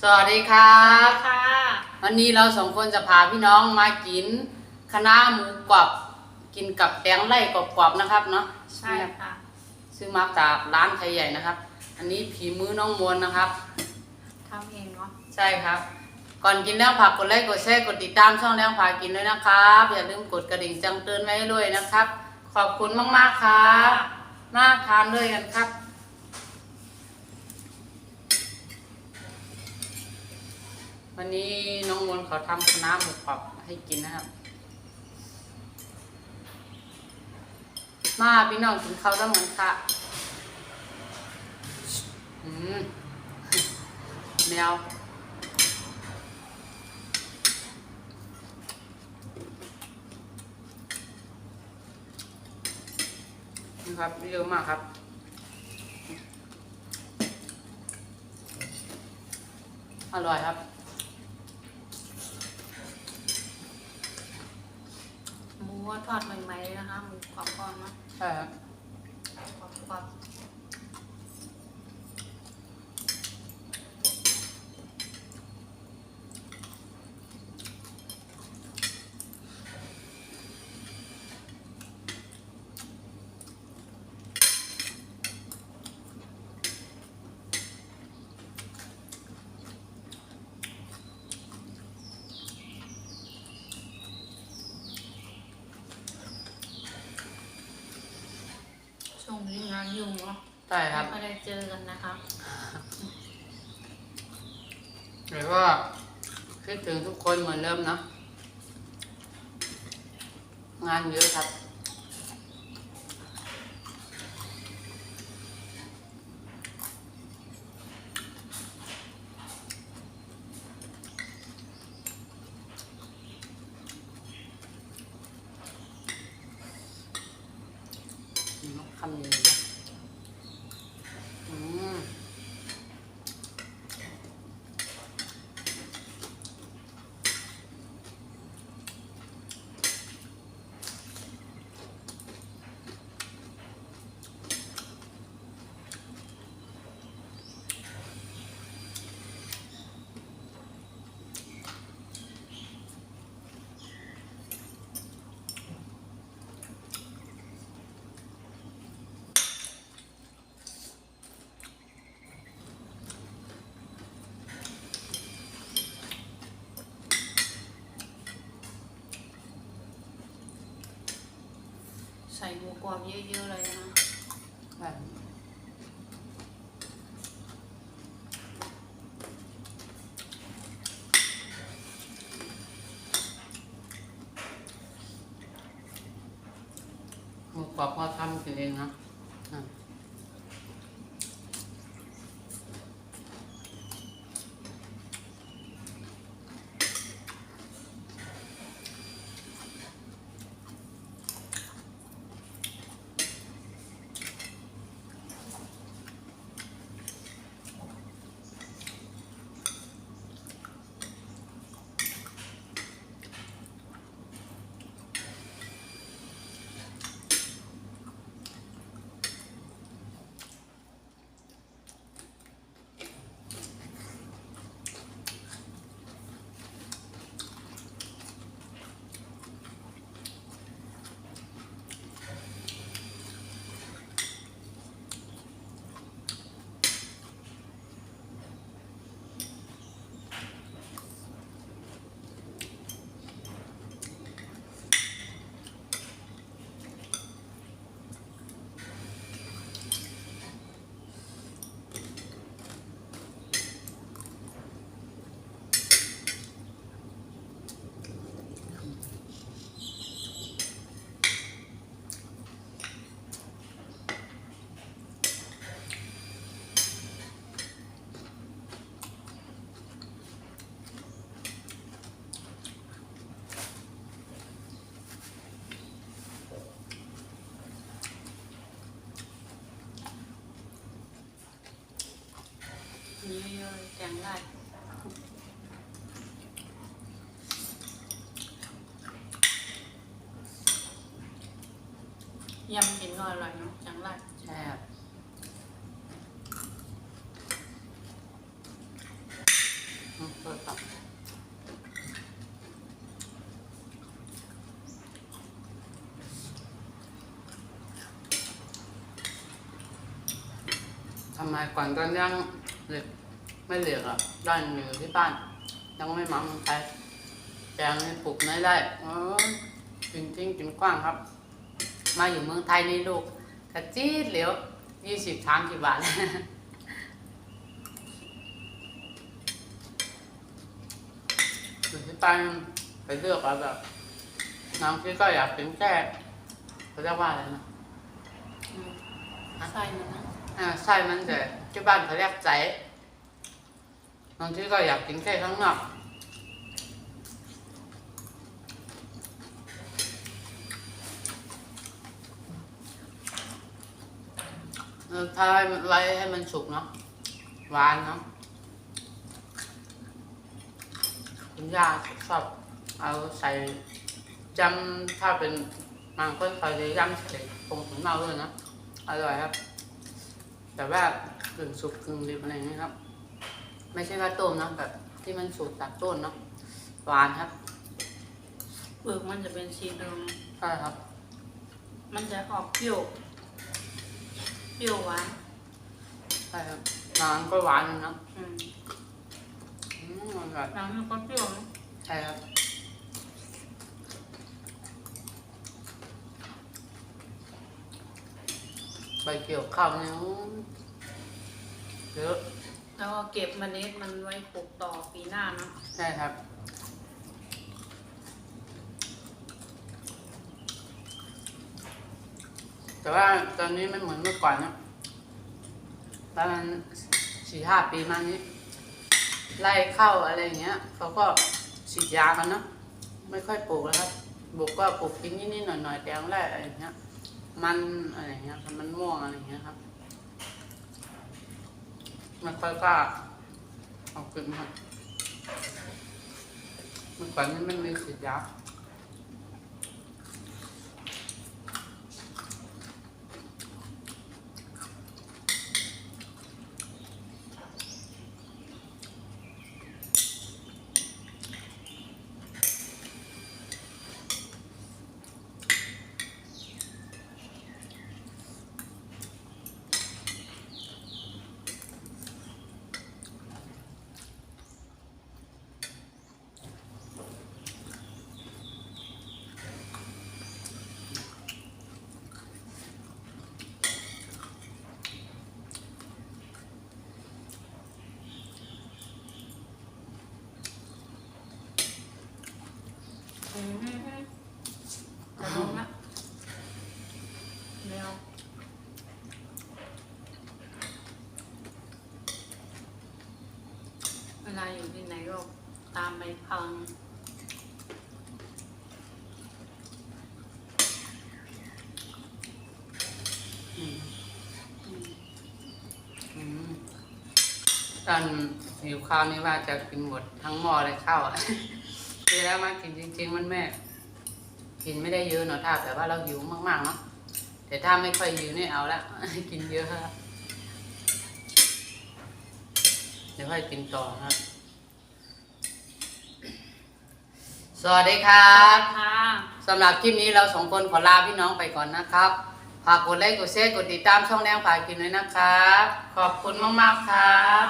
สวัสดีครับ ค่ะ วันนี้เราสองคนจะพาพี่น้องมากินคณะน้าหมูกรอบกินกับแตงไล่กรอบๆนะครับเนาะใช่ค่ะ ซื้อมาจากร้านไทยใหญ่นะครับ อันนี้ผีมือน้องมวลนะครับทำเองเนาะใช่ครับ ก่อนกินแล้วฝากกดไลค์กดแชร์กดติดตามช่องแรงพากินด้วยนะครับ อย่าลืมกดกระดิ่งแจังเตือนไว้ให้ด้วยนะครับ ขอบคุณมากๆครับมาทานด้วยกันครับ วันนี้น้องมนเขาทำคณะน้าหมูกรอบให้กินนะครับ มาพี่น้องกินข้าวต้องกันค่ะอืมแมวนี่ครับเยอะมากครับอร่อยครับ หมูทอดใหม่ๆเลยนะคะหมูกรอบก่อนเนาะใช่ครับกรอบกรอบ ช่ วงนี้งานยุ่งเนาะใช่ครับไม่ได้เจอกันนะคะหรือว่าคิดถึงทุกคนเหมือนเดิมนะงานเยอะครับคำนี้นะอืม ใส่หมูกรอบเยอะๆเลยนะคะใช่หมูกรอบพ่อทำกินเองนะ แกงได้ยำกินก็อร่อยเนาะจังไรใช่ครับครับทำไมก่อนก็ยังเหล็ก ไม่เหลือกอะด้านอยู่ที่บ้านยังไม่มาเมืองไทยแปลงนี่ปลูกไม่ได้อ๋อจริงจริงๆกินกว้างครับ มาอยู่เมืองไทยนี่ลูกกระจี๊ดเหลียวยี่สิบสามสิบบาทอยู่ที่บ้านไปเลือกเอาแบบน้องพี่ก็อยากกินแค่เขาเรียกว่าอะไรนะอืมใส่มันนะอ่าไส้มันแต่ที่บ้านเขาเรียกใจ บางทีก็อยากกินแค่ข้างนอกเออถ้าไวให้มันสุกเนาะหวานเนาะคุณย่าชอบเอาใส่จำถ้าเป็นบางคนเขาจะย่ำใส่ผงถึงเมาด้วยนะอร่อยครับ แต่ว่ากึ่งสุกกึ่งดิบอะไรอย่างนี้ครับ ไม่ใช่ว่าต้มนะแบบที่มันสุกจากต้นเนาะหวานครับเปลือกมันจะเป็นสีเหลืองใช่ครับมันจะออกเปรี้ยว เปรี้ยวหวานใช่ครับน้ำก็หวานอยู่นะอืมอืมอร่อยน้ำมันก็เปรี้ยวนะใช่ครับใบเกี่ยวข้าวเนี่ยเยอะ แล้วก็เก็บเมล็ดมันไว้ปลูกต่อปีหน้านะใช่ครับ แต่ว่าตอนนี้ไม่เหมือนเมื่อก่อนนะประมาณสี่ห้าปีมานี้ ไล่เข้าอะไรอย่างเงี้ยเขาก็ฉีดยากันเนะไม่ค่อยปลูกแล้วครับปลูกก็ปลูกกินนิดๆหน่อยๆแตงแรกอะไรอย่างเงี้ย มันอะไรอย่างเงี้ยมันม่วงอะไรอย่างเงี้ยครับ ไม่ค่อยกล้าเอาขึ้นมาเมื่อก่อนนี้มันมีฉีดยาาอยู่ที่ไหนก็ตามไปพังตอนหิวข้าวนี่ว่าจะกินหมดทั้งหม้อเลยข้าวอะทีแล้วมากินจริง ๆ มันแม่ กินไม่ได้เยอะเนาะถ้าแต่ว่าเราหิวมากๆเนาะแต่ถ้าไม่ค่อยหิวนี่เอาละกินเยอะครับเดี๋ยวค่อยกินต่อครับ สวัสดีครับค่ะสำหรับคลิปนี้เราสองคนขอลาพี่น้องไปก่อนนะครับฝากกดไลค์กดแชร์กดติดตามช่องแนวผากินด้วยนะครับ ขอบคุณมากๆครับ